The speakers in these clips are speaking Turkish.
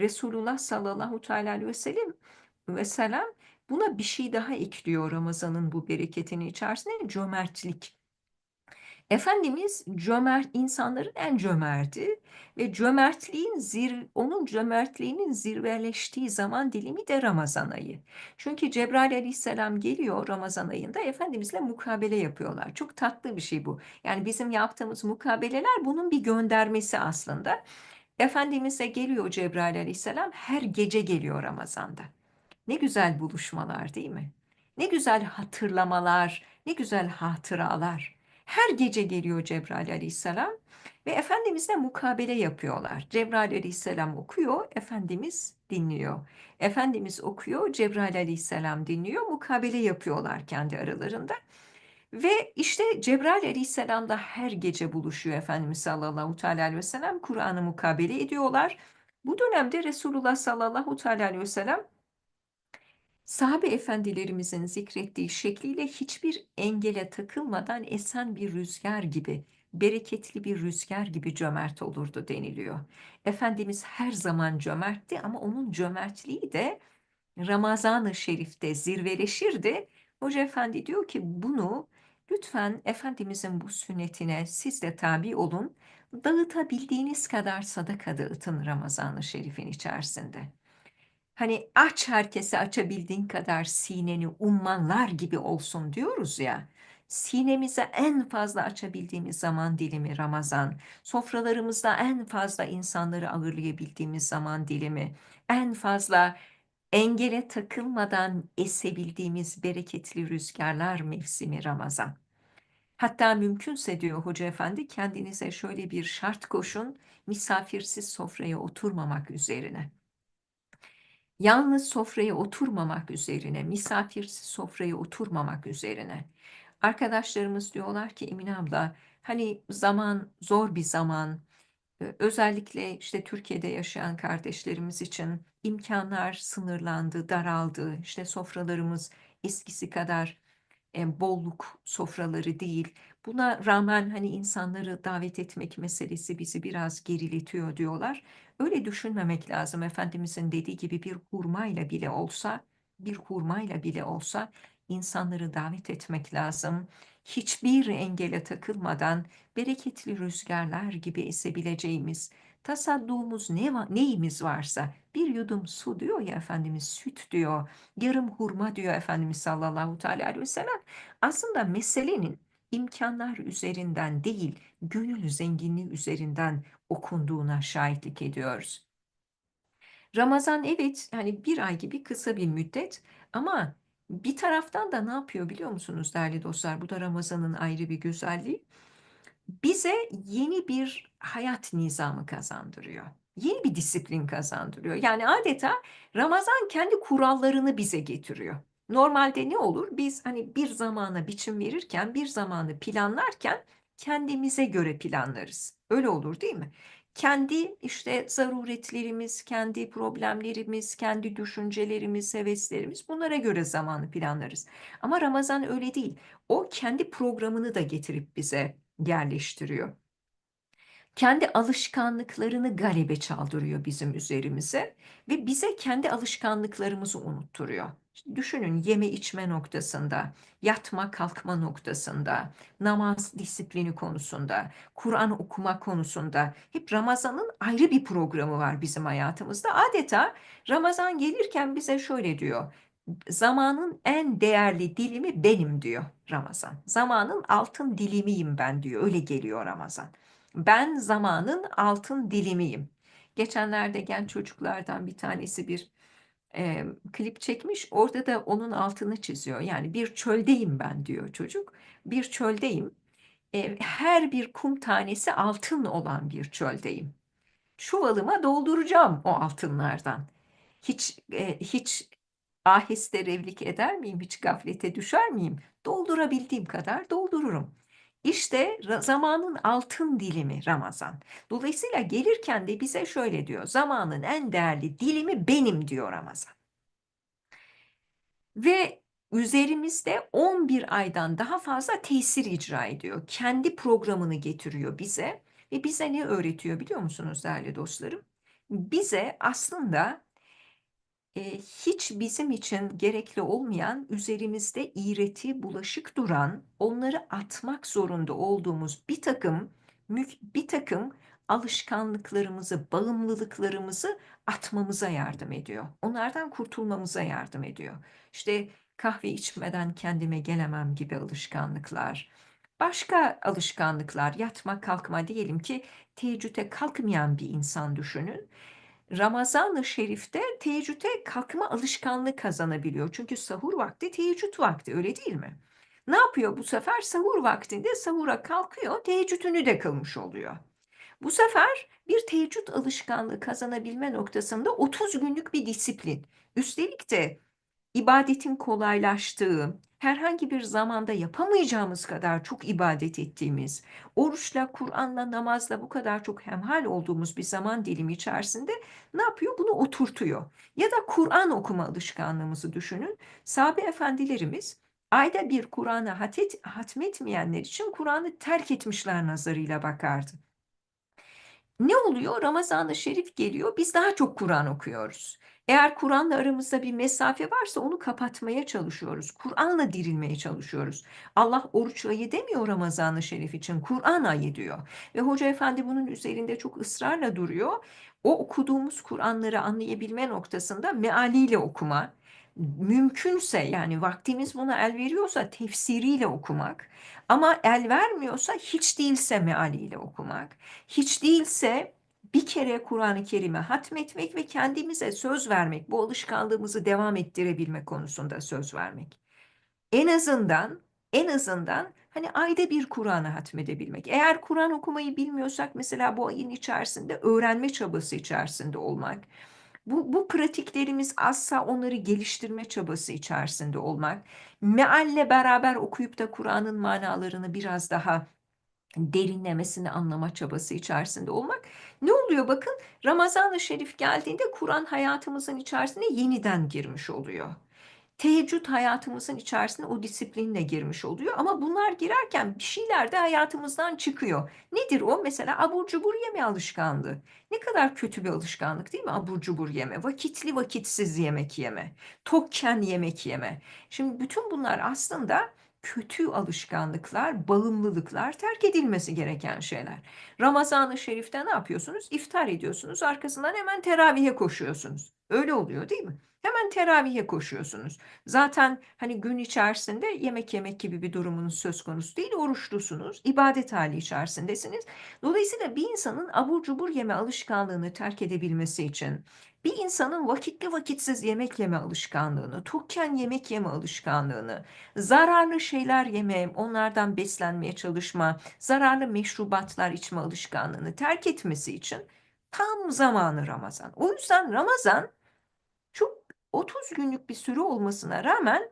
Resulullah sallallahu teala ve sellem ve sellem buna bir şey daha ekliyor Ramazan'ın bu bereketini içerisine cömertlik. Efendimiz cömert insanların en cömerti ve cömertliğin zir onun cömertliğinin zirveleştiği zaman dilimi de Ramazan ayı. Çünkü Cebrail aleyhisselam geliyor Ramazan ayında Efendimizle mukabele yapıyorlar. Çok tatlı bir şey bu. Yani bizim yaptığımız mukabeleler bunun bir göndermesi aslında. Efendimiz'e geliyor Cebrail aleyhisselam her gece geliyor Ramazan'da. Ne güzel buluşmalar değil mi? Ne güzel hatırlamalar, ne güzel hatıralar. Her gece geliyor Cebrail aleyhisselam ve Efendimizle mukabele yapıyorlar. Cebrail aleyhisselam okuyor, Efendimiz dinliyor. Efendimiz okuyor, Cebrail aleyhisselam dinliyor, mukabele yapıyorlar kendi aralarında. Ve işte Cebrail aleyhisselam da her gece buluşuyor Efendimiz sallallahu teala aleyhi ve sellem. Kur'an'ı mukabele ediyorlar. Bu dönemde Resulullah sallallahu teala aleyhi ve sellem sahabe efendilerimizin zikrettiği şekliyle hiçbir engele takılmadan esen bir rüzgar gibi, bereketli bir rüzgar gibi cömert olurdu deniliyor. Efendimiz her zaman cömertti ama onun cömertliği de Ramazan-ı Şerif'te zirveleşirdi. Hoca Efendi diyor ki bunu lütfen Efendimizin bu sünnetine siz de tabi olun. Dağıtabildiğiniz kadar sadaka dağıtın Ramazan-ı Şerif'in içerisinde. Hani aç herkese açabildiğin kadar sineni ummanlar gibi olsun diyoruz ya. Sinemize en fazla açabildiğimiz zaman dilimi Ramazan, sofralarımızda en fazla insanları ağırlayabildiğimiz zaman dilimi, en fazla engele takılmadan esebildiğimiz bereketli rüzgarlar mevsimi Ramazan. Hatta mümkünse diyor Hoca Efendi kendinize şöyle bir şart koşun, misafirsiz sofraya oturmamak üzerine. Yalnız sofraya oturmamak üzerine, misafirsiz sofraya oturmamak üzerine. Arkadaşlarımız diyorlar ki Emine abla, hani zaman zor bir zaman, ee, özellikle işte Türkiye'de yaşayan kardeşlerimiz için imkanlar sınırlandı, daraldı. İşte sofralarımız eskisi kadar e, bolluk sofraları değil. Buna rağmen hani insanları davet etmek meselesi bizi biraz geriletiyor diyorlar. Öyle düşünmemek lazım. Efendimizin dediği gibi bir hurmayla bile olsa, bir hurmayla bile olsa insanları davet etmek lazım. Hiçbir engele takılmadan bereketli rüzgarlar gibi esebileceğimiz, tasadduğumuz ne neyimiz varsa bir yudum su diyor ya Efendimiz süt diyor, yarım hurma diyor Efendimiz sallallahu teala aleyhi ve sellem. Aslında meselenin imkanlar üzerinden değil, gönül zenginliği üzerinden okunduğuna şahitlik ediyoruz. Ramazan evet hani bir ay gibi kısa bir müddet ama bir taraftan da ne yapıyor biliyor musunuz değerli dostlar? Bu da Ramazan'ın ayrı bir güzelliği. Bize yeni bir hayat nizamı kazandırıyor. Yeni bir disiplin kazandırıyor. Yani adeta Ramazan kendi kurallarını bize getiriyor. Normalde ne olur? Biz hani bir zamana biçim verirken, bir zamanı planlarken kendimize göre planlarız. Öyle olur değil mi? Kendi işte zaruretlerimiz, kendi problemlerimiz, kendi düşüncelerimiz, heveslerimiz bunlara göre zamanı planlarız. Ama Ramazan öyle değil. O kendi programını da getirip bize yerleştiriyor. Kendi alışkanlıklarını galebe çaldırıyor bizim üzerimize ve bize kendi alışkanlıklarımızı unutturuyor. Düşünün yeme içme noktasında, yatma kalkma noktasında, namaz disiplini konusunda, Kur'an okuma konusunda hep Ramazan'ın ayrı bir programı var bizim hayatımızda. Adeta Ramazan gelirken bize şöyle diyor. Zamanın en değerli dilimi benim diyor Ramazan. Zamanın altın dilimiyim ben diyor. Öyle geliyor Ramazan. Ben zamanın altın dilimiyim. Geçenlerde genç çocuklardan bir tanesi bir e, klip çekmiş. Orada da onun altını çiziyor. Yani bir çöldeyim ben diyor çocuk. Bir çöldeyim. E, her bir kum tanesi altın olan bir çöldeyim. Çuvalıma dolduracağım o altınlardan. Hiç e, hiç aheste revlik eder miyim? Hiç gaflete düşer miyim? Doldurabildiğim kadar doldururum. İşte zamanın altın dilimi Ramazan. Dolayısıyla gelirken de bize şöyle diyor. Zamanın en değerli dilimi benim diyor Ramazan. Ve üzerimizde 11 aydan daha fazla tesir icra ediyor. Kendi programını getiriyor bize ve bize ne öğretiyor biliyor musunuz değerli dostlarım? bize aslında e, hiç bizim için gerekli olmayan, üzerimizde iğreti, bulaşık duran, onları atmak zorunda olduğumuz bir takım bir takım alışkanlıklarımızı, bağımlılıklarımızı atmamıza yardım ediyor. Onlardan kurtulmamıza yardım ediyor. İşte kahve içmeden kendime gelemem gibi alışkanlıklar. Başka alışkanlıklar, yatma kalkma diyelim ki teheccüde kalkmayan bir insan düşünün. Ramazan-ı Şerif'te teheccüde kalkma alışkanlığı kazanabiliyor. Çünkü sahur vakti teheccüd vakti öyle değil mi? Ne yapıyor bu sefer? Sahur vaktinde sahura kalkıyor, teheccüdünü de kılmış oluyor. Bu sefer bir teheccüd alışkanlığı kazanabilme noktasında 30 günlük bir disiplin. Üstelik de ibadetin kolaylaştığı, herhangi bir zamanda yapamayacağımız kadar çok ibadet ettiğimiz, oruçla, Kur'an'la, namazla bu kadar çok hemhal olduğumuz bir zaman dilimi içerisinde ne yapıyor? Bunu oturtuyor. Ya da Kur'an okuma alışkanlığımızı düşünün. Sahabe efendilerimiz ayda bir Kur'an'ı hatmetmeyenler için Kur'an'ı terk etmişler nazarıyla bakardı. Ne oluyor? Ramazan-ı Şerif geliyor. Biz daha çok Kur'an okuyoruz. Eğer Kur'an'la aramızda bir mesafe varsa onu kapatmaya çalışıyoruz. Kur'an'la dirilmeye çalışıyoruz. Allah oruç ayı demiyor Ramazan-ı Şerif için. Kur'an ayı diyor. Ve Hoca Efendi bunun üzerinde çok ısrarla duruyor. O okuduğumuz Kur'anları anlayabilme noktasında mealiyle okuma, mümkünse yani vaktimiz buna el veriyorsa tefsiriyle okumak ama el vermiyorsa hiç değilse mealiyle okumak, hiç değilse bir kere Kur'an-ı Kerim'e hatmetmek ve kendimize söz vermek, bu alışkanlığımızı devam ettirebilme konusunda söz vermek. En azından en azından hani ayda bir Kur'an'ı hatmedebilmek. Eğer Kur'an okumayı bilmiyorsak mesela bu ayın içerisinde öğrenme çabası içerisinde olmak. Bu, bu pratiklerimiz azsa onları geliştirme çabası içerisinde olmak. Mealle beraber okuyup da Kur'an'ın manalarını biraz daha derinlemesini anlama çabası içerisinde olmak. Ne oluyor bakın Ramazan-ı Şerif geldiğinde Kur'an hayatımızın içerisine yeniden girmiş oluyor teheccüd hayatımızın içerisine o disiplinle girmiş oluyor. Ama bunlar girerken bir şeyler de hayatımızdan çıkıyor. Nedir o? Mesela abur cubur yeme alışkanlığı. Ne kadar kötü bir alışkanlık değil mi abur cubur yeme? Vakitli vakitsiz yemek yeme. Tokken yemek yeme. Şimdi bütün bunlar aslında kötü alışkanlıklar, bağımlılıklar terk edilmesi gereken şeyler. Ramazan-ı Şerif'te ne yapıyorsunuz? İftar ediyorsunuz. Arkasından hemen teravihe koşuyorsunuz. Öyle oluyor değil mi? Hemen teravihe koşuyorsunuz. Zaten hani gün içerisinde yemek yemek gibi bir durumunuz söz konusu değil, oruçlusunuz, ibadet hali içerisindesiniz. Dolayısıyla bir insanın abur cubur yeme alışkanlığını terk edebilmesi için, bir insanın vakitli vakitsiz yemek yeme alışkanlığını, tokken yemek yeme alışkanlığını, zararlı şeyler yeme, onlardan beslenmeye çalışma, zararlı meşrubatlar içme alışkanlığını terk etmesi için tam zamanı Ramazan. O yüzden Ramazan 30 günlük bir süre olmasına rağmen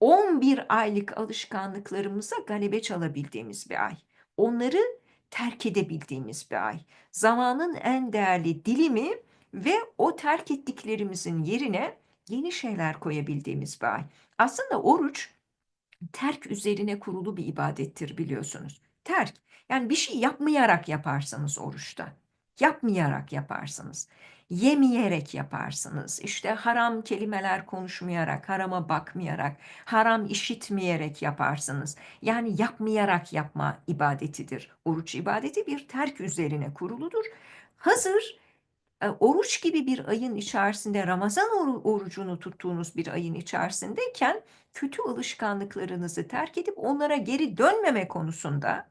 11 aylık alışkanlıklarımıza galebe çalabildiğimiz bir ay. Onları terk edebildiğimiz bir ay. Zamanın en değerli dilimi ve o terk ettiklerimizin yerine yeni şeyler koyabildiğimiz bir ay. Aslında oruç terk üzerine kurulu bir ibadettir biliyorsunuz. Terk yani bir şey yapmayarak yaparsanız oruçta. Yapmayarak yaparsınız yemeyerek yaparsınız. İşte haram kelimeler konuşmayarak, harama bakmayarak, haram işitmeyerek yaparsınız. Yani yapmayarak yapma ibadetidir. Oruç ibadeti bir terk üzerine kuruludur. Hazır e, oruç gibi bir ayın içerisinde Ramazan orucunu tuttuğunuz bir ayın içerisindeyken kötü alışkanlıklarınızı terk edip onlara geri dönmeme konusunda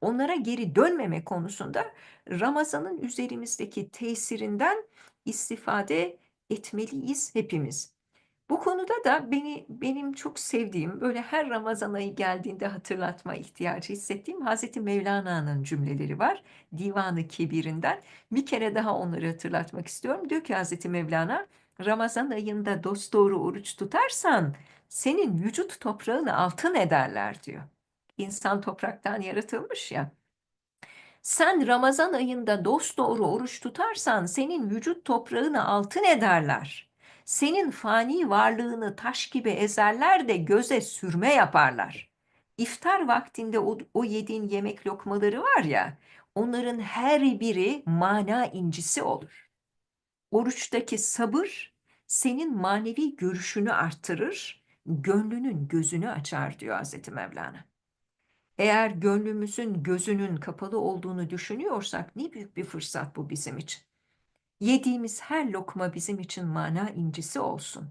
onlara geri dönmeme konusunda Ramazan'ın üzerimizdeki tesirinden istifade etmeliyiz hepimiz. Bu konuda da beni benim çok sevdiğim, böyle her Ramazan ayı geldiğinde hatırlatma ihtiyacı hissettiğim Hazreti Mevlana'nın cümleleri var. Divanı Kebir'inden. Bir kere daha onları hatırlatmak istiyorum. Diyor ki Hazreti Mevlana, Ramazan ayında dosdoğru oruç tutarsan senin vücut toprağını altın ederler diyor. İnsan topraktan yaratılmış ya. Sen Ramazan ayında dosdoğru oruç tutarsan senin vücut toprağını altın ederler. Senin fani varlığını taş gibi ezerler de göze sürme yaparlar. İftar vaktinde o, o yediğin yemek lokmaları var ya, onların her biri mana incisi olur. Oruçtaki sabır senin manevi görüşünü arttırır, gönlünün gözünü açar diyor Hazreti Mevlana. Eğer gönlümüzün gözünün kapalı olduğunu düşünüyorsak ne büyük bir fırsat bu bizim için. Yediğimiz her lokma bizim için mana incisi olsun.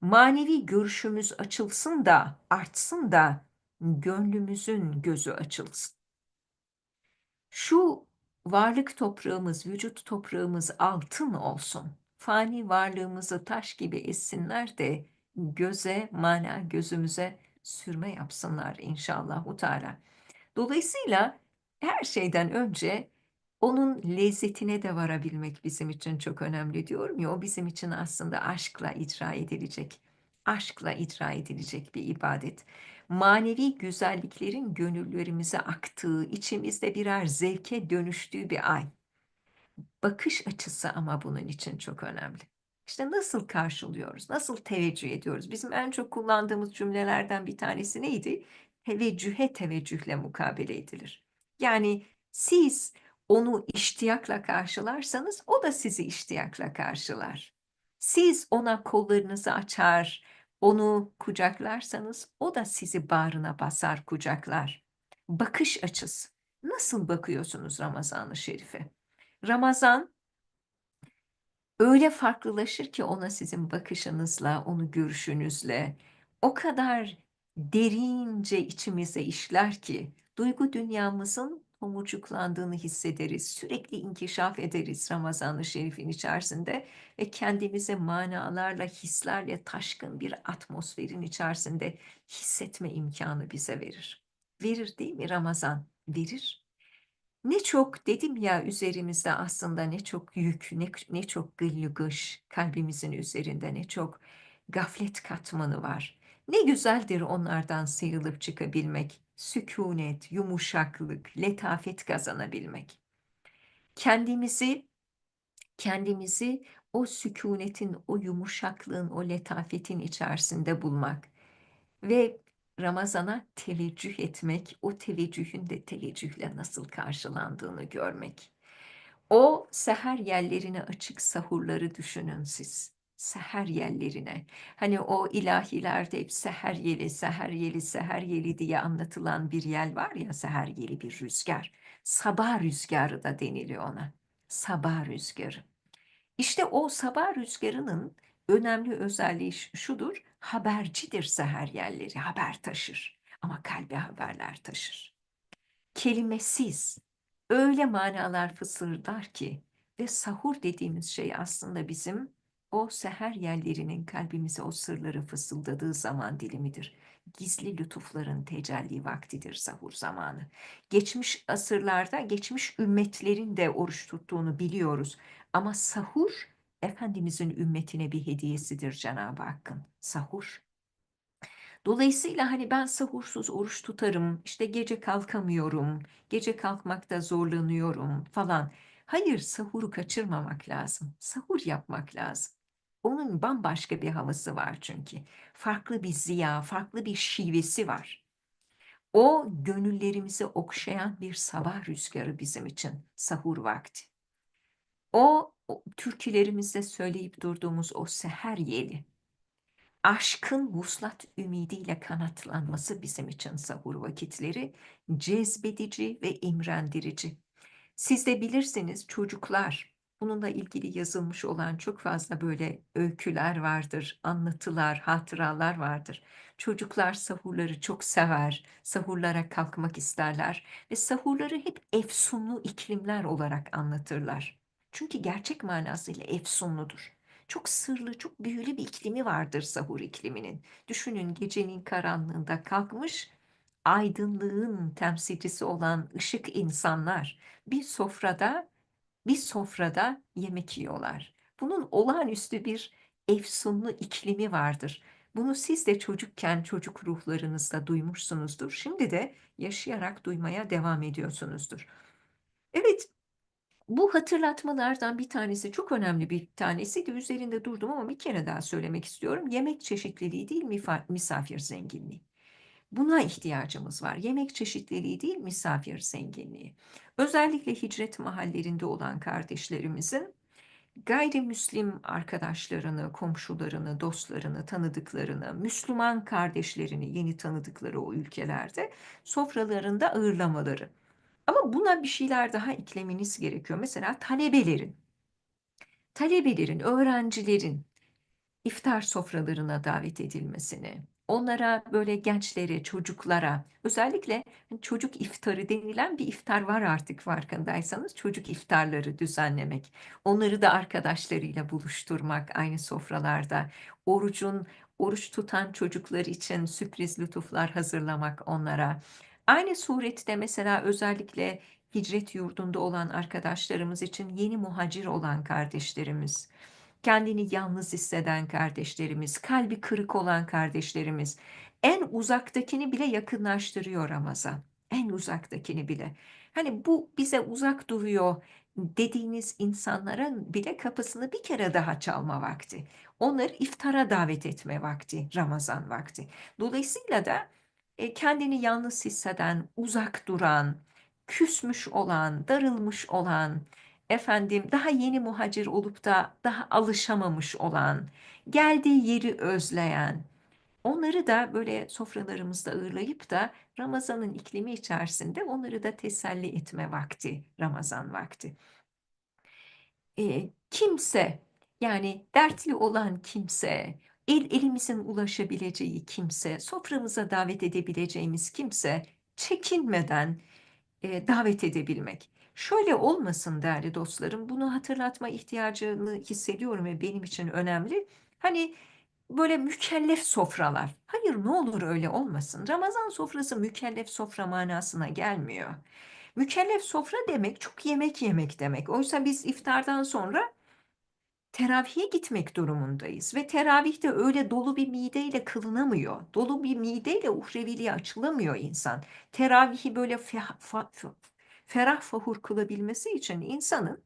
Manevi görüşümüz açılsın da, artsın da gönlümüzün gözü açılsın. Şu varlık toprağımız, vücut toprağımız altın olsun. Fani varlığımızı taş gibi etsinler de göze, mana gözümüze sürme yapsınlar inşallah. Teala. Dolayısıyla her şeyden önce onun lezzetine de varabilmek bizim için çok önemli diyorum ya. O bizim için aslında aşkla icra edilecek, aşkla icra edilecek bir ibadet. Manevi güzelliklerin gönüllerimize aktığı, içimizde birer zevke dönüştüğü bir ay. Bakış açısı ama bunun için çok önemli. İşte nasıl karşılıyoruz, nasıl teveccüh ediyoruz? Bizim en çok kullandığımız cümlelerden bir tanesi neydi? Teveccühe teveccühle mukabele edilir. Yani siz onu iştiyakla karşılarsanız o da sizi iştiyakla karşılar. Siz ona kollarınızı açar, onu kucaklarsanız o da sizi bağrına basar, kucaklar. Bakış açısı. Nasıl bakıyorsunuz Ramazan-ı Şerif'e? Ramazan öyle farklılaşır ki ona sizin bakışınızla, onu görüşünüzle o kadar derince içimize işler ki duygu dünyamızın tomurcuklandığını hissederiz. Sürekli inkişaf ederiz Ramazan-ı Şerif'in içerisinde ve kendimizi manalarla, hislerle taşkın bir atmosferin içerisinde hissetme imkanı bize verir. Verir değil mi Ramazan? Verir. Ne çok dedim ya üzerimizde aslında ne çok yük, ne, ne çok gıllygış kalbimizin üzerinde ne çok gaflet katmanı var. Ne güzeldir onlardan sıyrılıp çıkabilmek, sükunet, yumuşaklık, letafet kazanabilmek. Kendimizi kendimizi o sükunetin, o yumuşaklığın, o letafetin içerisinde bulmak ve Ramazana teveccüh etmek, o teveccühün de teveccühle nasıl karşılandığını görmek. O seher yerlerine açık sahurları düşünün siz. Seher yerlerine. Hani o ilahilerde hep seher yeli, seher yeli, seher yeli diye anlatılan bir yel var ya seher yeli bir rüzgar. Sabah rüzgarı da deniliyor ona. Sabah rüzgarı. İşte o sabah rüzgarının önemli özelliği şudur, habercidir seher yerleri, haber taşır ama kalbe haberler taşır. Kelimesiz, öyle manalar fısıldar ki ve sahur dediğimiz şey aslında bizim o seher yerlerinin kalbimize o sırları fısıldadığı zaman dilimidir. Gizli lütufların tecelli vaktidir sahur zamanı. Geçmiş asırlarda geçmiş ümmetlerin de oruç tuttuğunu biliyoruz. Ama sahur Efendimizin ümmetine bir hediyesidir Cenab-ı Hakk'ın. Sahur. Dolayısıyla hani ben sahursuz oruç tutarım, işte gece kalkamıyorum, gece kalkmakta zorlanıyorum falan. Hayır, sahuru kaçırmamak lazım. Sahur yapmak lazım. Onun bambaşka bir havası var çünkü. Farklı bir ziya, farklı bir şivesi var. O gönüllerimizi okşayan bir sabah rüzgarı bizim için sahur vakti. O, o türkülerimizde söyleyip durduğumuz o seher yeli, aşkın vuslat ümidiyle kanatlanması bizim için sahur vakitleri cezbedici ve imrendirici. Siz de bilirsiniz çocuklar, bununla ilgili yazılmış olan çok fazla böyle öyküler vardır, anlatılar, hatıralar vardır. Çocuklar sahurları çok sever, sahurlara kalkmak isterler ve sahurları hep efsunlu iklimler olarak anlatırlar. Çünkü gerçek manasıyla efsunludur. Çok sırlı, çok büyülü bir iklimi vardır sahur ikliminin. Düşünün gecenin karanlığında kalkmış, aydınlığın temsilcisi olan ışık insanlar bir sofrada bir sofrada yemek yiyorlar. Bunun olağanüstü bir efsunlu iklimi vardır. Bunu siz de çocukken çocuk ruhlarınızda duymuşsunuzdur. Şimdi de yaşayarak duymaya devam ediyorsunuzdur. Evet, bu hatırlatmalardan bir tanesi, çok önemli bir tanesiydi. Üzerinde durdum ama bir kere daha söylemek istiyorum. Yemek çeşitliliği değil, misafir zenginliği. Buna ihtiyacımız var. Yemek çeşitliliği değil, misafir zenginliği. Özellikle hicret mahallerinde olan kardeşlerimizin gayrimüslim arkadaşlarını, komşularını, dostlarını, tanıdıklarını, Müslüman kardeşlerini yeni tanıdıkları o ülkelerde sofralarında ağırlamaları. Ama buna bir şeyler daha eklemeniz gerekiyor. Mesela talebelerin, talebelerin, öğrencilerin iftar sofralarına davet edilmesini, onlara böyle gençlere, çocuklara, özellikle hani çocuk iftarı denilen bir iftar var artık farkındaysanız, çocuk iftarları düzenlemek, onları da arkadaşlarıyla buluşturmak aynı sofralarda, orucun, oruç tutan çocuklar için sürpriz lütuflar hazırlamak onlara. Aynı surette mesela özellikle hicret yurdunda olan arkadaşlarımız için yeni muhacir olan kardeşlerimiz, kendini yalnız hisseden kardeşlerimiz, kalbi kırık olan kardeşlerimiz, en uzaktakini bile yakınlaştırıyor Ramazan. En uzaktakini bile. Hani bu bize uzak duruyor dediğiniz insanların bile kapısını bir kere daha çalma vakti. Onları iftara davet etme vakti, Ramazan vakti. Dolayısıyla da e, kendini yalnız hisseden, uzak duran, küsmüş olan, darılmış olan, efendim daha yeni muhacir olup da daha alışamamış olan, geldiği yeri özleyen, onları da böyle sofralarımızda ağırlayıp da Ramazan'ın iklimi içerisinde onları da teselli etme vakti, Ramazan vakti. E, kimse yani dertli olan kimse, el elimizin ulaşabileceği kimse, soframıza davet edebileceğimiz kimse çekinmeden e, davet edebilmek. Şöyle olmasın değerli dostlarım, bunu hatırlatma ihtiyacını hissediyorum ve benim için önemli. Hani böyle mükellef sofralar. Hayır ne olur öyle olmasın. Ramazan sofrası mükellef sofra manasına gelmiyor. Mükellef sofra demek çok yemek yemek demek. Oysa biz iftardan sonra teravihe gitmek durumundayız ve teravihte öyle dolu bir mideyle kılınamıyor. Dolu bir mideyle uhreviliğe açılamıyor insan. Teravihi böyle fe- fa- fe- ferah fahur kılabilmesi için insanın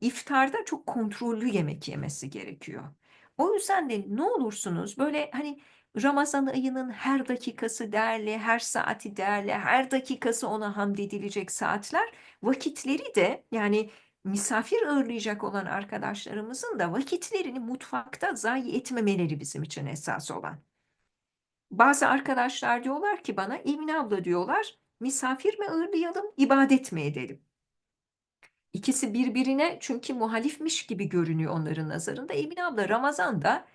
iftarda çok kontrollü yemek yemesi gerekiyor. O yüzden de ne olursunuz böyle hani Ramazan ayının her dakikası değerli, her saati değerli, her dakikası ona hamd edilecek saatler, vakitleri de yani misafir ağırlayacak olan arkadaşlarımızın da vakitlerini mutfakta zayi etmemeleri bizim için esas olan. Bazı arkadaşlar diyorlar ki bana Emine abla diyorlar misafir mi ağırlayalım, ibadet mi edelim? İkisi birbirine çünkü muhalifmiş gibi görünüyor onların nazarında. Emine abla Ramazan'da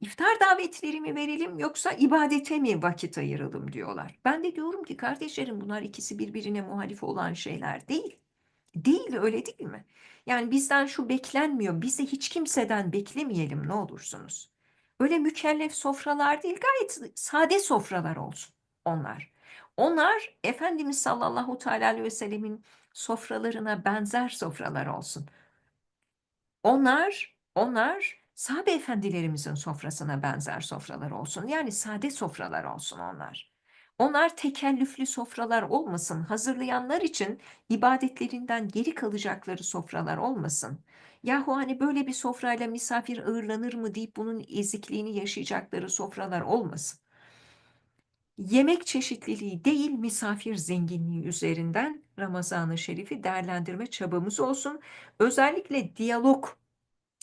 iftar davetleri mi verelim yoksa ibadete mi vakit ayıralım diyorlar. Ben de diyorum ki kardeşlerim bunlar ikisi birbirine muhalif olan şeyler değil. Değil öyle değil mi? Yani bizden şu beklenmiyor. Biz de hiç kimseden beklemeyelim ne olursunuz. Öyle mükellef sofralar değil gayet sade sofralar olsun onlar. Onlar Efendimiz sallallahu teala aleyhi ve sellemin sofralarına benzer sofralar olsun. Onlar, onlar sahabe efendilerimizin sofrasına benzer sofralar olsun. Yani sade sofralar olsun onlar. Onlar tekellüflü sofralar olmasın. Hazırlayanlar için ibadetlerinden geri kalacakları sofralar olmasın. Yahu hani böyle bir sofrayla misafir ağırlanır mı deyip bunun ezikliğini yaşayacakları sofralar olmasın. Yemek çeşitliliği değil, misafir zenginliği üzerinden Ramazan-ı Şerif'i değerlendirme çabamız olsun. Özellikle diyalog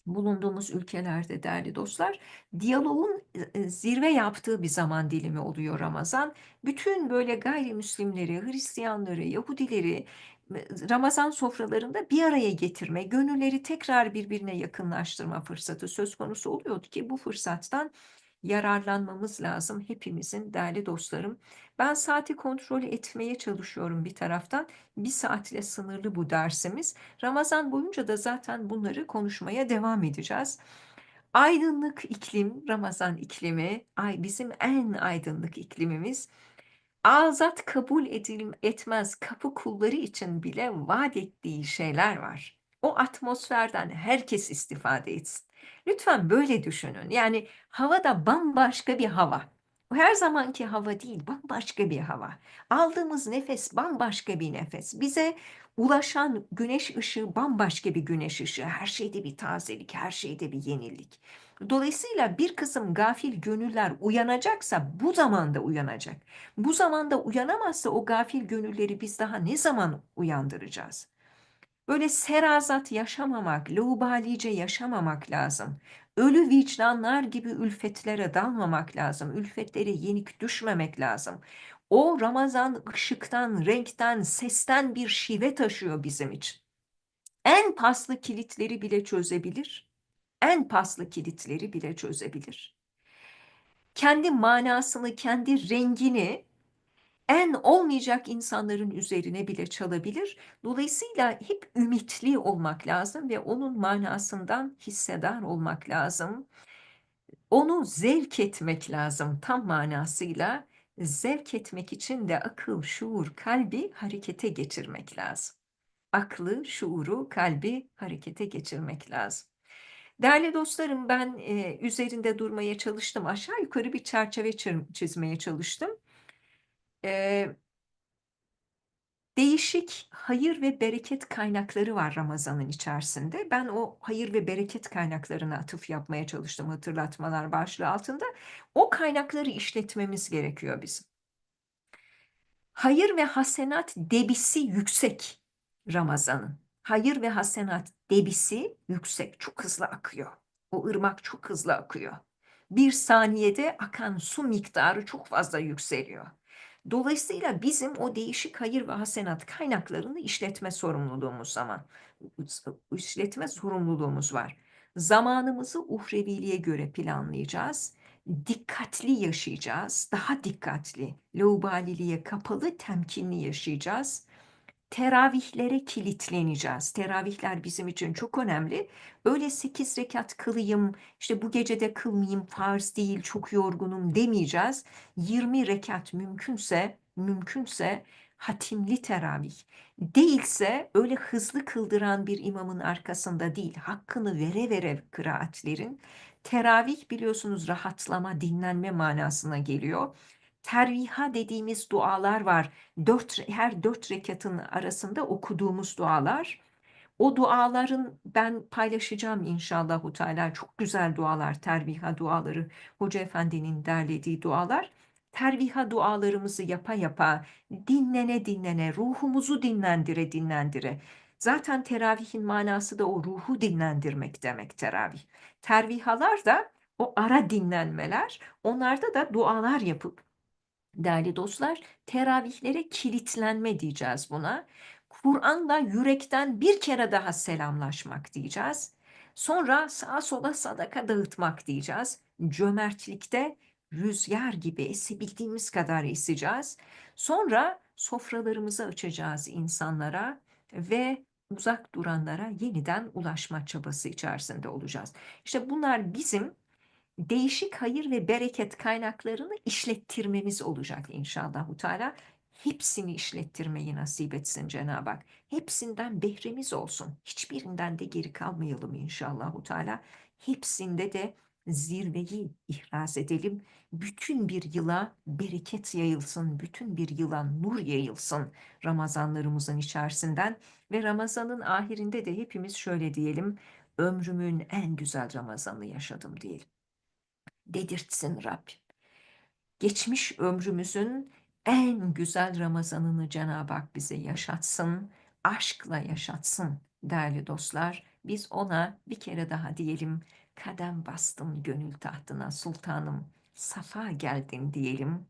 bulunduğumuz ülkelerde değerli dostlar, diyaloğun e, zirve yaptığı bir zaman dilimi oluyor Ramazan. Bütün böyle gayrimüslimleri, Hristiyanları, Yahudileri e, Ramazan sofralarında bir araya getirme, gönülleri tekrar birbirine yakınlaştırma fırsatı söz konusu oluyordu ki bu fırsattan yararlanmamız lazım hepimizin değerli dostlarım. Ben saati kontrol etmeye çalışıyorum bir taraftan. Bir saatle sınırlı bu dersimiz. Ramazan boyunca da zaten bunları konuşmaya devam edeceğiz. Aydınlık iklim, Ramazan iklimi, ay bizim en aydınlık iklimimiz. Azat kabul edilim etmez kapı kulları için bile vaat ettiği şeyler var. O atmosferden herkes istifade etsin. Lütfen böyle düşünün. Yani havada bambaşka bir hava. Her zamanki hava değil, bambaşka bir hava. Aldığımız nefes bambaşka bir nefes. Bize ulaşan güneş ışığı bambaşka bir güneş ışığı. Her şeyde bir tazelik, her şeyde bir yenilik. Dolayısıyla bir kısım gafil gönüller uyanacaksa bu zamanda uyanacak. Bu zamanda uyanamazsa o gafil gönülleri biz daha ne zaman uyandıracağız? Böyle serazat yaşamamak, laubalice yaşamamak lazım. Ölü vicdanlar gibi ülfetlere dalmamak lazım. Ülfetlere yenik düşmemek lazım. O Ramazan ışıktan, renkten, sesten bir şive taşıyor bizim için. En paslı kilitleri bile çözebilir. En paslı kilitleri bile çözebilir. Kendi manasını, kendi rengini en olmayacak insanların üzerine bile çalabilir. Dolayısıyla hep ümitli olmak lazım ve onun manasından hissedar olmak lazım. Onu zevk etmek lazım tam manasıyla. Zevk etmek için de akıl, şuur, kalbi harekete geçirmek lazım. Aklı, şuuru, kalbi harekete geçirmek lazım. Değerli dostlarım ben e, üzerinde durmaya çalıştım. Aşağı yukarı bir çerçeve çizmeye çalıştım. E, değişik hayır ve bereket kaynakları var Ramazan'ın içerisinde. Ben o hayır ve bereket kaynaklarına atıf yapmaya çalıştım hatırlatmalar başlığı altında. O kaynakları işletmemiz gerekiyor bizim. Hayır ve hasenat debisi yüksek Ramazan'ın. Hayır ve hasenat debisi yüksek, çok hızlı akıyor. O ırmak çok hızlı akıyor. Bir saniyede akan su miktarı çok fazla yükseliyor. Dolayısıyla bizim o değişik hayır ve hasenat kaynaklarını işletme sorumluluğumuz zaman işletme sorumluluğumuz var. Zamanımızı uhreviliğe göre planlayacağız. Dikkatli yaşayacağız. Daha dikkatli, laubaliliğe kapalı, temkinli yaşayacağız teravihlere kilitleneceğiz. Teravihler bizim için çok önemli. Öyle sekiz rekat kılayım, işte bu gece de kılmayayım, farz değil, çok yorgunum demeyeceğiz. 20 rekat mümkünse, mümkünse hatimli teravih. Değilse öyle hızlı kıldıran bir imamın arkasında değil, hakkını vere vere kıraatlerin. Teravih biliyorsunuz rahatlama, dinlenme manasına geliyor terviha dediğimiz dualar var. Dört, her dört rekatın arasında okuduğumuz dualar. O duaların ben paylaşacağım inşallah Teala. Çok güzel dualar, terviha duaları. Hoca Efendi'nin derlediği dualar. Terviha dualarımızı yapa yapa, dinlene dinlene, ruhumuzu dinlendire dinlendire. Zaten teravihin manası da o ruhu dinlendirmek demek teravih. Tervihalar da o ara dinlenmeler, onlarda da dualar yapıp değerli dostlar, teravihlere kilitlenme diyeceğiz buna. Kur'an'la yürekten bir kere daha selamlaşmak diyeceğiz. Sonra sağa sola sadaka dağıtmak diyeceğiz. Cömertlikte rüzgar gibi esebildiğimiz kadar eseceğiz. Sonra sofralarımızı açacağız insanlara ve uzak duranlara yeniden ulaşma çabası içerisinde olacağız. İşte bunlar bizim değişik hayır ve bereket kaynaklarını işlettirmemiz olacak inşallah. Teala. Hepsini işlettirmeyi nasip etsin Cenab-ı Hak. Hepsinden behremiz olsun. Hiçbirinden de geri kalmayalım inşallah. Teala. Hepsinde de zirveyi ihraz edelim. Bütün bir yıla bereket yayılsın, bütün bir yıla nur yayılsın Ramazanlarımızın içerisinden ve Ramazanın ahirinde de hepimiz şöyle diyelim, ömrümün en güzel Ramazanı yaşadım diyelim dedirtsin Rabbim. Geçmiş ömrümüzün en güzel Ramazanını Cenab-ı Hak bize yaşatsın, aşkla yaşatsın değerli dostlar. Biz ona bir kere daha diyelim, kadem bastım gönül tahtına sultanım, safa geldin diyelim.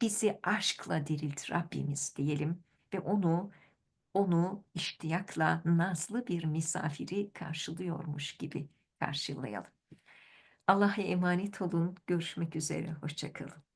Bizi aşkla dirilt Rabbimiz diyelim ve onu onu iştiyakla nazlı bir misafiri karşılıyormuş gibi karşılayalım. Allah'a emanet olun. Görüşmek üzere. Hoşçakalın.